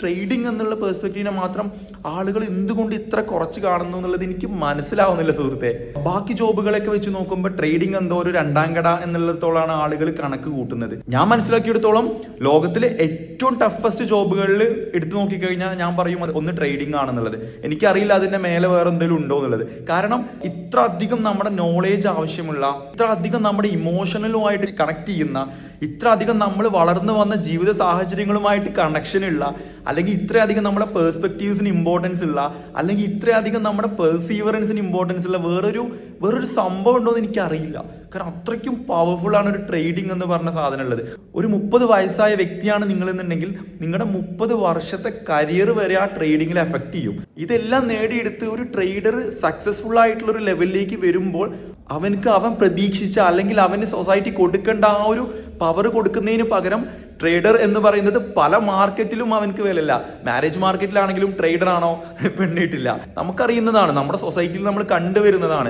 Trading എന്നുള്ള പേഴ്സ്പെക്റ്റീവിനെ മാത്രം ആളുകൾ എന്തുകൊണ്ട് ഇത്ര കുറച്ച് കാണുന്നു എന്നുള്ളത് എനിക്ക് മനസ്സിലാവുന്നില്ല സുഹൃത്തെ. ബാക്കി ജോബുകളൊക്കെ വെച്ച് നോക്കുമ്പോൾ ട്രേഡിംഗ് എന്തോ ഒരു രണ്ടാം കട എന്നുള്ളത്തോളാണ് ആളുകൾ കണക്ക് കൂട്ടുന്നത്. ഞാൻ മനസ്സിലാക്കിയെടുത്തോളം ലോകത്തിലെ ഏറ്റവും ടഫസ്റ്റ് ജോബുകളിൽ എടുത്തു നോക്കിക്കഴിഞ്ഞാൽ ഞാൻ പറയും ഒന്ന് ട്രേഡിംഗ് ആണെന്നുള്ളത്. എനിക്കറിയില്ല അതിന്റെ മേലെ വേറെ എന്തെങ്കിലും ഉണ്ടോ എന്നുള്ളത്. കാരണം ഇത്ര അധികം നമ്മുടെ നോളേജ് ആവശ്യമുള്ള ഇത്ര അധികം നമ്മുടെ ഇമോഷണലുമായിട്ട് കണക്ട് ചെയ്യുന്ന ഇത്ര അധികം നമ്മൾ വളർന്നു വന്ന ജീവിത സാഹചര്യങ്ങളുമായിട്ട് കണക്ഷൻ ഉള്ള അല്ലെങ്കിൽ ഇത്രയധികം നമ്മുടെ പേഴ്സ്പെക്റ്റീവ്സിന് ഇമ്പോർട്ടൻസ് ഉള്ള അല്ലെങ്കിൽ ഇത്രയധികം നമ്മുടെ പെർസീവറൻസിന് ഇമ്പോർട്ടൻസ് ഉള്ള വേറൊരു വേറൊരു സംഭവം ഉണ്ടോ എന്ന് എനിക്കറിയില്ല. കാരണം അത്രയ്ക്കും പവർഫുൾ ആണ് ഒരു ട്രേഡിംഗ് എന്ന് പറഞ്ഞ സാധനം ഉള്ളത്. ഒരു മുപ്പത് വയസ്സായ വ്യക്തിയാണ് നിങ്ങൾ എന്നുണ്ടെങ്കിൽ നിങ്ങളുടെ മുപ്പത് വർഷത്തെ കരിയർ വരെ ആ ട്രേഡിങ്ങിൽ എഫക്ട് ചെയ്യും. ഇതെല്ലാം നേടിയെടുത്ത് ഒരു ട്രേഡർ സക്സസ്ഫുൾ ആയിട്ടുള്ള ഒരു ലെവലിലേക്ക് വരുമ്പോൾ അവനക്ക് അവൻ പ്രതീക്ഷിച്ച അല്ലെങ്കിൽ അവന് സൊസൈറ്റി കൊടുക്കേണ്ട ആ ഒരു പവർ കൊടുക്കുന്നതിന് പകരം ട്രേഡർ എന്ന് പറയുന്നത് പല മാർക്കറ്റിലും അവനക്ക് വിലയില്ല. മാരേജ് മാർക്കറ്റിലാണെങ്കിലും ട്രേഡർ ആണോ? പെണ്ണിട്ടില്ല. നമുക്കറിയുന്നതാണ്. നമ്മുടെ സൊസൈറ്റിയിൽ നമ്മൾ കണ്ടുവരുന്നതാണ്.